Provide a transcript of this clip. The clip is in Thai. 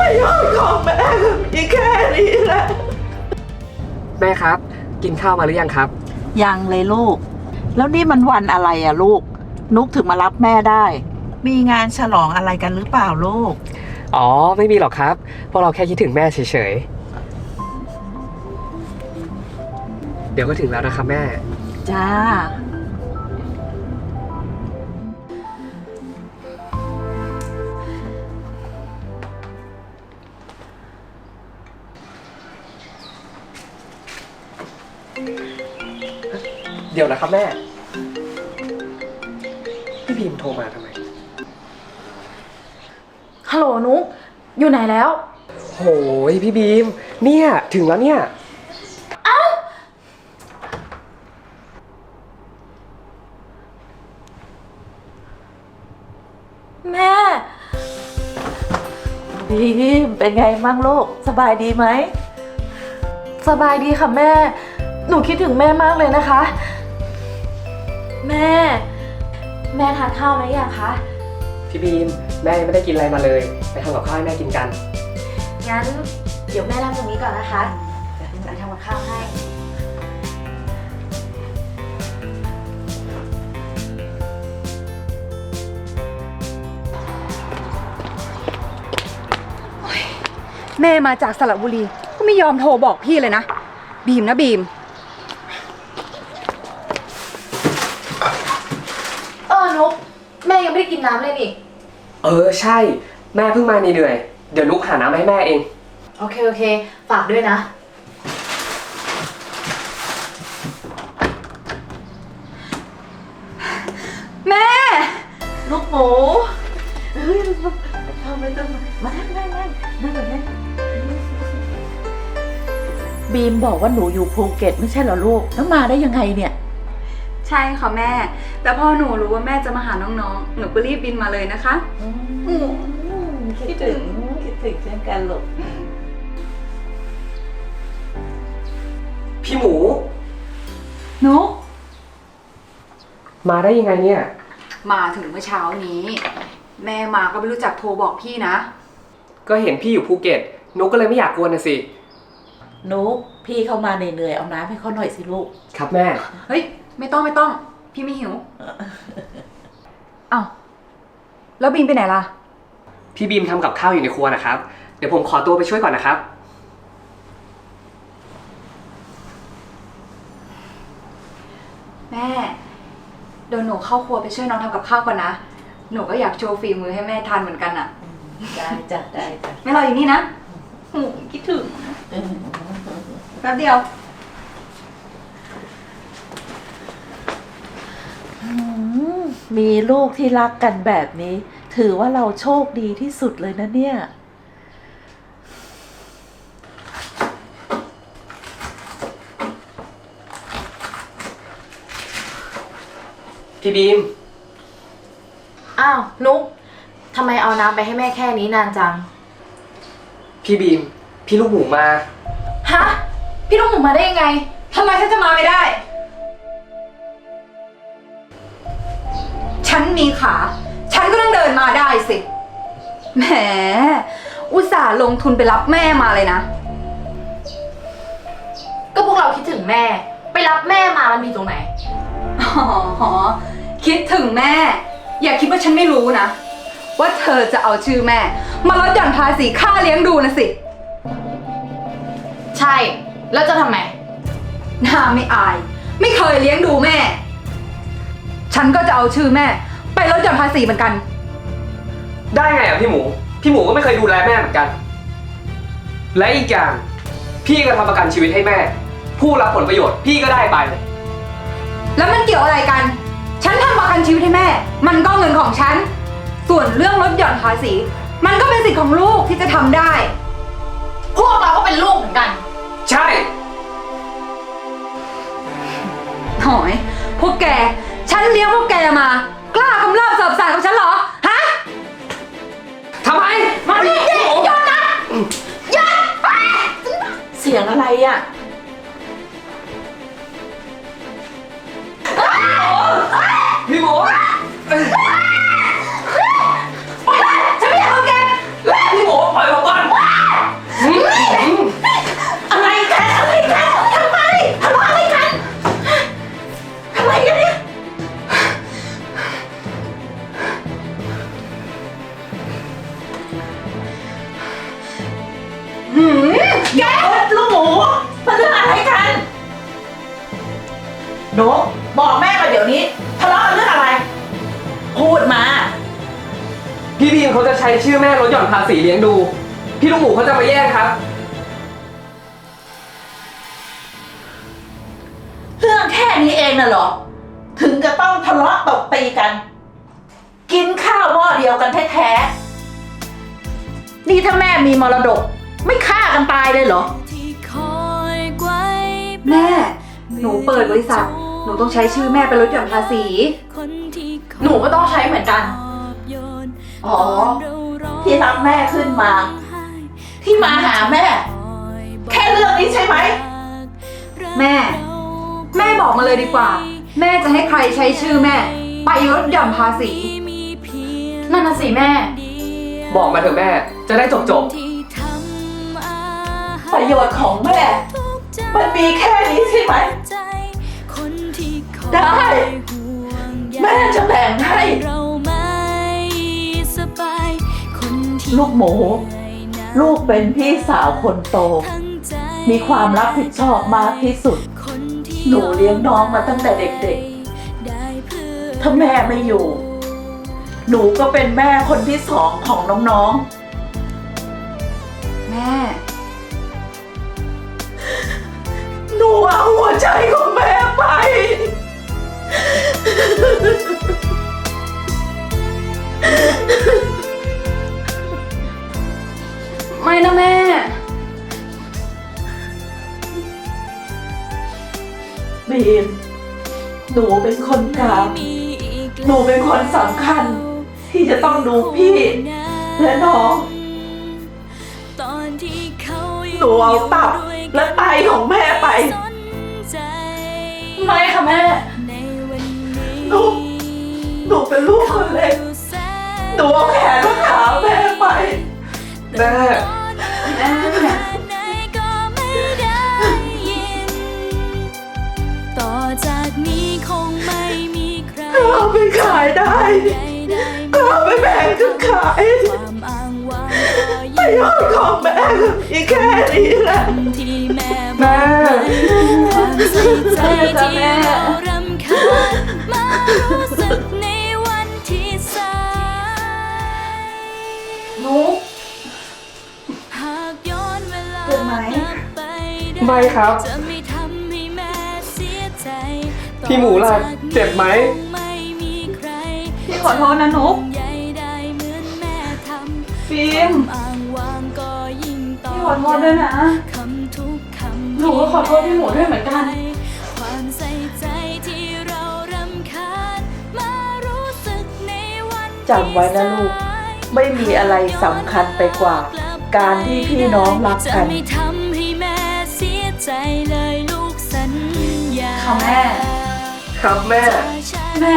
ก็ขายประโยชน์ของแม่ก็มีแค่นี้แหละแม่ครับ กินข้าวมาหรือยังครับ ยังเลยลูก แล้วนี่มันวันอะไรอะลูก นุกถึงมารับแม่ได้ มีงานฉลองอะไรกันหรือเปล่าลูก อ๋อ ไม่มีหรอกครับพวกเราแค่คิดถึงแม่เฉยๆ เดี๋ยวก็ถึงแล้วนะครับแม่ จ้า เดี๋ยวนะครับแม่ พี่พิมพ์โทรมาทำไม ฮัลโหลนุกอยู่ไหนแล้ว โหยพี่บีม เนี่ย ถึงแล้วเนี่ย แม่ดีเป็นไงบ้างลูกสบายดีไหม สบายดีค่ะแม่ หนูคิดถึงแม่มากเลยนะคะ แม่ แม่ทานข้าวไหมยังคะ พี่บีมแม่ยังไม่ได้กินอะไรมาเลย ไปทำกับข้าวให้แม่กินกัน งั้นเดี๋ยวแม่รับตรงนี้ก่อนนะคะเดี๋ยวหนูทำกับข้าวให้ แม่มาจากสระบุรีก็ไม่ยอมโทรบอกพี่เลยนะ บีมนะบีม เออนุก แม่ยังไม่ได้กินน้ำเลยนี่ เออใช่ แม่เพิ่งมาเหนื่อยๆเดี๋ยวนุกหาน้ำมาให้แม่เอง โอเค โอเค ฝากด้วยนะ แม่ ลูกหมูเฮ้ยเข้าไปต้องมานั่งนั่งนั่งนั่งก่อนนั่งบีมบอกว่าหนูอยู่ภูเก็ตไม่ใช่เหรอลูก แล้วมาได้ยังไงเนี่ย ใช่ค่ะแม่ แต่พอหนูรู้ว่าแม่จะมาหาน้องๆ หนูก็รีบบินมาเลยนะคะคิดถึงคิดถึงเช่นกันลูกพี่หมู นุกมาได้ยังไงเนี่ย มาถึงเมื่อเช้านี้ แม่มาก็ไม่รู้จักโทรบอกพี่นะ ก็เห็นพี่อยู่ภูเก็ตนุกก็เลยไม่อยากกวนนะสิ นุกพี่เข้ามาเหนื่อยๆเอาน้ำให้เขาหน่อยสิลูก ครับแม่ เฮ้ย ไม่ต้องไม่ต้อง พี่ไม่หิวเอ้าแล้วบีมไปไหนล่ะ พี่บีมทำกับข้าวอยู่ในครัวนะครับ เดี๋ยวผมขอตัวไปช่วยก่อนนะครับ แม่ เดี๋ยวหนูเข้าครัวไปช่วยน้องทำกับข้าวก่อนนะ หนูก็อยากโชว์ฝีมือให้แม่ทานเหมือนกันอะได้จ้ะได้จ้ะไม่รออยู่นี่นะโอ้คิดถึง แป๊บเดียว มมีลูกที่รักกันแบบนี้ ถือว่าเราโชคดีที่สุดเลยนะเนี่ย พี่บีม อ้าวนุกทำไมเอาน้ำไปให้แม่แค่นี้นานจัง พี่บีม พี่ลูกหมูมา ฮะ พี่ลูกหมูมาได้ยังไงทำไมฉันจะมาไม่ได้ ฉันมีขา ฉันก็ต้องเดินมาได้สิ แหม อุตส่าห์ลงทุนไปรับแม่มาเลยนะ ก็พวกเราคิดถึงแม่ ไปรับแม่มามันมีตรงไหน อ๋อ คิดถึงแม่ อย่าคิดว่าฉันไม่รู้นะ ว่าเธอจะเอาชื่อแม่ มาลดหย่อนภาษีค่าเลี้ยงดูนะสิ ใช่ แล้วจะทำไม หน้าไม่อาย ไม่เคยเลี้ยงดูแม่ ฉันก็จะเอาชื่อแม่ ไปลดหย่อนภาษีเหมือนกัน ได้ไงอะพี่หมู พี่หมูก็ไม่เคยดูแลแม่เหมือนกัน และอีกอย่าง พี่ก็ทำประกันชีวิตให้แม่ ผู้รับผลประโยชน์ พี่ก็ได้ไป แล้วมันเกี่ยวอะไรกัน ฉันทำประกันชีวิตให้แม่ มันก็เงินของฉัน ส่วนเรื่องลดหย่อนภาษี มันก็เป็นสิทธิ์ของลูกที่จะทำได้ พวกเราก็เป็นลูกเหมือนกัน ใช่ หอย พวกแก ฉันเลี้ยงพวกแกมา กล้ากำเริบเสิบสารกับฉันเหรอ ฮะ ทำไม มาดิหยุดนะหยุดเสียงอะไรอะ หนูบอกแม่มาเดี๋ยวนี้ทะเลาะกันเรื่องอะไร พูดมา พี่บีมเขาจะใช้ชื่อแม่ลดหย่อนภาษีเลี้ยงดู พี่ลูกหมูเขาจะมาแย่งครับ เรื่องแค่นี้เองน่ะเหรอ ถึงจะต้องทะเลาะตบตีกัน กินข้าวหม้อเดียวกันแท้ๆนี่ถ้าแม่มีมรดก ไม่ฆ่ากันตายเลยเหรอ แม่ หนูเปิดบริษัท หนูต้องใช้ชื่อแม่เป็นลดหย่อนภาษี หนูก็ต้องใช้เหมือนกัน อ๋อ ที่รับแม่ขึ้นมา ที่มาหาแม่ แค่เรื่องนี้ใช่ไหม แม่ แม่บอกมาเลยดีกว่า แม่จะให้ใครใช้ชื่อแม่ ไปลดหย่อนภาษี นั่นน่ะสิแม่ บอกมาเถอะแม่ จะได้จบจบประโยชน์ของแม่ มันมีแค่นี้ใช่ไหม ได้ แม่จะแบ่งให้ ลูกหมู ลูกเป็นพี่สาวคนโต มีความรับผิดชอบมากที่สุด หนูเลี้ยงน้องมาตั้งแต่เด็กๆ ถ้าแม่ไม่อยู่ หนูก็เป็นแม่คนที่สองของน้องแม่ๆหนูเอาหัวใจของ หนูเป็นคนกลาง หนูเป็นคนสำคัญ ที่จะต้องดูพี่ และน้อง หนูเอาตับและไตของแม่ไป ไม่ค่ะแม่ หนู หนูเป็นลูกคนเล็ก หนูเอาแขนและขาแม่ไป แม่ เอาไปขายได้เอาไปแบ่งกันขายความอ้างว้างประโยชน์ของแม่ก็มีแค่นี้แหละที่แม่แม่ความใส่ใจที่เรารำคาญมารู้สึกในวันที่สายนุ๊กหากย้อนเจ็บไหมไม่ครับ พี่หมูล่ะเจ็บไหม ขอโทษนะนุ๊กใยได้เหมือนแม่ทำฟิล์มอ้างวางก็ยิ่งต่อพี่ขอโทษด้วยนะคำทุกคำหนูก็ขอโทษพี่หมูด้วยเหมือนกันความใส่ใจที่เรารำคาญมารู้สึกในวันจำไว้นะลูก ไม่มีอะไรสำคัญไปกว่า การที่พี่น้องรักจะกันไม่ทำให้แม่เสียใจเลยลูกสัญญาค่ะแม่ ครับแม่ แม่